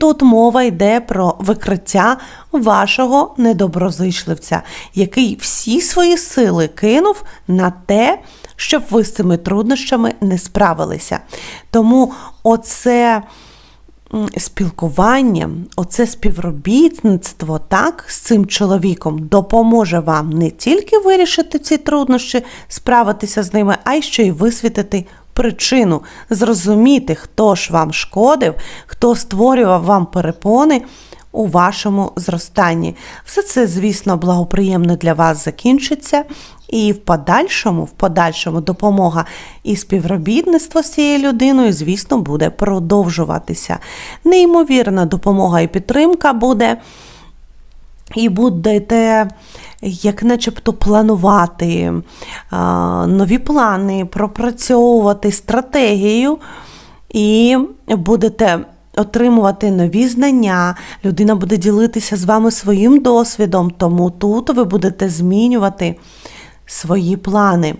Тут мова йде про викриття вашого недоброзичливця, який всі свої сили кинув на те, щоб ви з цими труднощами не справилися. Тому оце спілкування, оце співробітництво так, з цим чоловіком допоможе вам не тільки вирішити ці труднощі, справитися з ними, а й ще й висвітити причину, зрозуміти, хто ж вам шкодив, хто створював вам перепони у вашому зростанні. Все це, звісно, благоприємно для вас закінчиться. І в подальшому, в подальшому допомога і співробітництво з цією людиною, звісно, буде продовжуватися. Неймовірна допомога і підтримка буде, і будете як начебто планувати а, нові плани, пропрацьовувати стратегію і будете отримувати нові знання. Людина буде ділитися з вами своїм досвідом, тому тут ви будете змінювати свої плани.